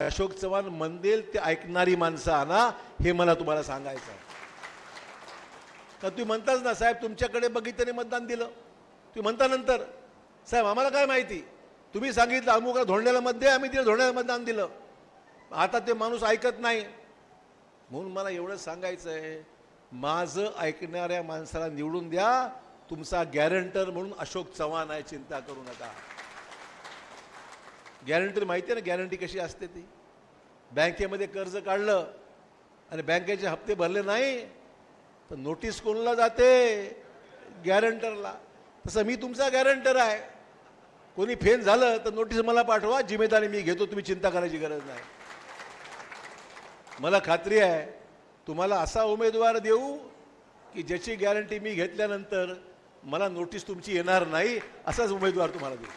अशोक चव्हाण म्हणदेल ते ऐकणारी माणसं आणा हे मला तुम्हाला सांगायचं आहे. तर तुम्ही म्हणताच ना साहेब तुमच्याकडे बघितल्याने मतदान दिलं. तुम्ही म्हणता नंतर. साहेब आम्हाला काय माहिती? तुम्ही सांगितलं अमुकला धोंड्याला मत दे आम्ही तिला धोंड्याला मतदान दिलं. आता ते माणूस ऐकत नाही. म्हणून मला एवढं सांगायचं आहे माझं ऐकणाऱ्या माणसाला निवडून द्या. तुमचा गॅरंटर म्हणून अशोक चव्हाण आहे चिंता करू नका. गॅरंटी माहिती आहे ना गॅरंटी कशी असते ती? बँकेमध्ये कर्ज काढलं आणि बँकेचे हप्ते भरले नाही तर नोटीस कोणाला जाते? गॅरंटरला तसं मी तुमचा गॅरंटर आहे. कोणी फेल झालं तर नोटीस मला पाठवा. जिम्मेदारी मी घेतो तुम्ही चिंता करायची गरज नाही. मला खात्री आहे तुम्हाला असा उमेदवार देऊ की ज्याची गॅरंटी मी घेतल्यानंतर मला नोटीस तुमची येणार नाही असाच उमेदवार तुम्हाला देऊ.